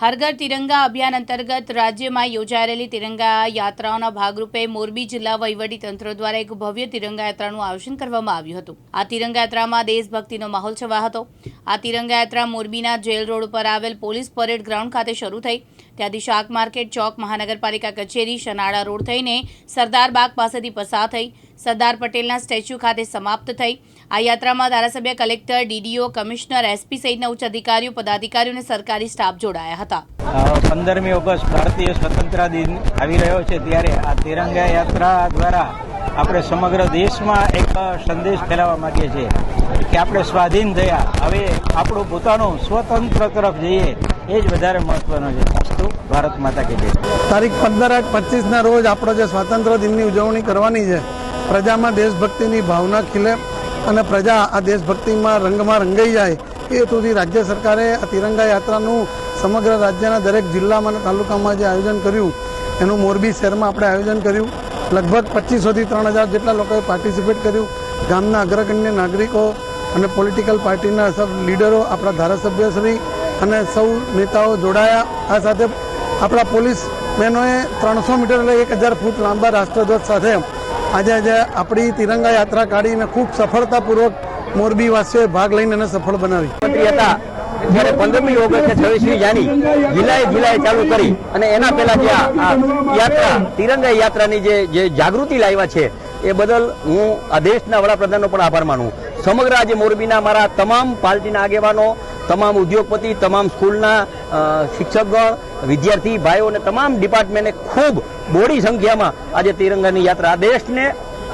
હરઘર તિરંગા અભિયાન અંતર્ગત રાજ્યમાં યોજાયેલી તિરંગા યાત્રાઓના ભાગરૂપે મોરબી જિલ્લા તંત્ર દ્વારા એક ભવ્ય તિરંગા યાત્રાનું આયોજન કરવામાં આવ્યું હતું. આ તિરંગા યાત્રામાં દેશભક્તિનો માહોલ છવાયો હતો. આ તિરંગા યાત્રા મોરબીના જેલ રોડ પર આવેલ પોલીસ પરેડ ગ્રાઉન્ડ ખાતે શરૂ થઈ ત્યાંથી શાક માર્કેટ, ચોક, મહાનગરપાલિકા કચેરી, શનાળા રોડ થઈને સરદાર બાગ પાસેથી પસાર થઈ. સરદાર પટેલના સ્ટેચ્યુ ખાતે સમાપ્ત થઈ. આ યાત્રામાં ધારાસભ્ય કલેક્ટર, ડીડીઓ, કમિશનર, એસપી સહિતના ઉચ્ચ અધિકારીઓ, પદાધિકારીઓ અને સરકારી સ્ટાફ જોડાયા હતા. પંદરમી ઓગસ્ટ ભારતીય સ્વતંત્ર દિન આવી રહ્યો છે. ત્યારે આ તિરંગા યાત્રા દ્વારા આપણે સમગ્ર દેશમાં એક સંદેશ ફેલાવવા માંગીએ છીએ કે આપણે સ્વાધીન થયા. હવે આપણું પોતાનું સ્વતંત્ર તરફ જઈએ, એ જ વધારે મહત્વનું છે. અસ્તુ ભારત માતા કે જય. તારીખ પંદર આઠ પચીસના રોજ આપણો જે સ્વાતંત્ર્ય દિનની ઉજવણી કરવાની છે, પ્રજામાં દેશભક્તિની ભાવના ખીલે અને પ્રજા આ દેશભક્તિમાં રંગમાં રંગાઈ જાય, એ હેતુથી રાજ્ય સરકારે આ તિરંગા યાત્રાનું સમગ્ર રાજ્યના દરેક જિલ્લામાં અને તાલુકામાં જે આયોજન કર્યું, એનું મોરબી શહેરમાં આપણે આયોજન કર્યું. લગભગ પચીસોથી ત્રણ હજાર જેટલા લોકોએ પાર્ટિસિપેટ કર્યું. ગામના અગ્રગણ્ય નાગરિકો અને પોલિટિકલ પાર્ટીના સબ લીડરો આપણા ધારાસભ્યશ્રી અને સૌ નેતાઓ જોડાયા. આ સાથે આપણા પોલીસ ત્રણસો મીટર એટલે એક હજાર ફૂટ લાંબા રાષ્ટ્રધ્વજ સાથે આજે આજે આપણી તિરંગા યાત્રા કાઢીને ખૂબ સફળતાપૂર્વક મોરબીવાસીઓએ ભાગ લઈને એને સફળ બનાવી. હતા. જ્યારે પંદરમી ઓગસ્ટ છવ્વીસમી જાની જિલ્લાએ જિલ્લાએ ચાલુ કરી અને એના પહેલા જે આ યાત્રા, તિરંગા યાત્રાની જે જે જાગૃતિ લાવ્યા છે, એ બદલ હું આ દેશના વડાપ્રધાનનો પણ આભાર માનું. સમગ્ર આજે મોરબીના મારા તમામ પાર્ટીના આગેવાનો તમામ ઉદ્યોગપતિ, તમામ સ્કૂલના શિક્ષકગણ વિદ્યાર્થી, ભાઈઓ અને તમામ ડિપાર્ટમેન્ટે ખૂબ બોડી સંખ્યામાં આજે તિરંગાની યાત્રા. દેશને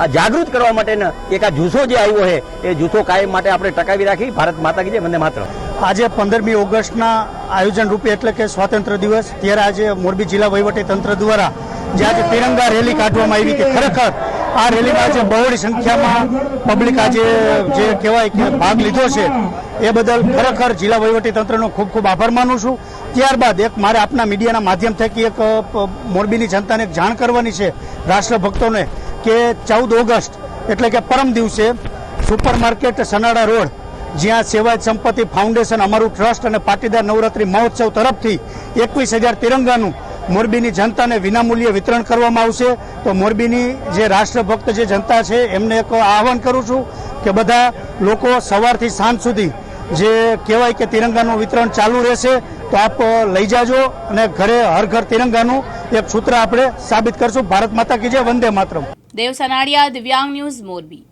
આ જાગૃત કરવા માટેનો એક આ જુસ્સો જે આવ્યો છે, એ જુસ્સો કાયમ માટે આપણે ટકાવી રાખી. ભારત માતા કી વંદે માત્ર આજે પંદરમી ઓગસ્ટના આયોજન રૂપે એટલે કે સ્વાતંત્ર્ય દિવસ, ત્યારે આજે મોરબી જિલ્લા વહીવટી તંત્ર દ્વારા જે આજે તિરંગા રેલી કાઢવામાં આવી હતી, ખરેખર આ રેલીમાં આજે બહોળી સંખ્યામાં પબ્લિક આજે જે કહેવાય કે ભાગ લીધો છે, એ બદલ ખરેખર જિલ્લા વહીવટી તંત્રનો ખૂબ ખૂબ આભાર માનું છું. ત્યારબાદ એક મારે આપના મીડિયાના માધ્યમ થકી એક મોરબીની જનતાને જાણ કરવાની છે રાષ્ટ્રભક્તોને કે ચૌદ ઓગસ્ટ એટલે કે પરમ દિવસે સુપરમાર્કેટ સનાડા રોડ, જ્યાં સેવાયત સંપત્તિ ફાઉન્ડેશન અમારું ટ્રસ્ટ અને પાટીદાર નવરાત્રી મહોત્સવ તરફથી એકવીસ હજાર તિરંગાનું મોરબીની જનતાને વિનામૂલ્યે વિતરણ કરવામાં આવશે. તો મોરબીની જે રાષ્ટ્રભક્ત જે જનતા છે, એમને એક આહવાન કરું છું કે બધા લોકો સવારથી સાંજ સુધી જે કહેવાય કે તિરંગાનું વિતરણ ચાલુ રહેશે, તો આપ લઈ જાજો અને ઘરે હર ઘર તિરંગાનું એક સૂત્ર આપણે સાબિત કરશું. ભારત માતા કી જય, વંદે માતરમ. દેવ સનાડિયા દિવ્યાંગ ન્યૂઝ મોરબી.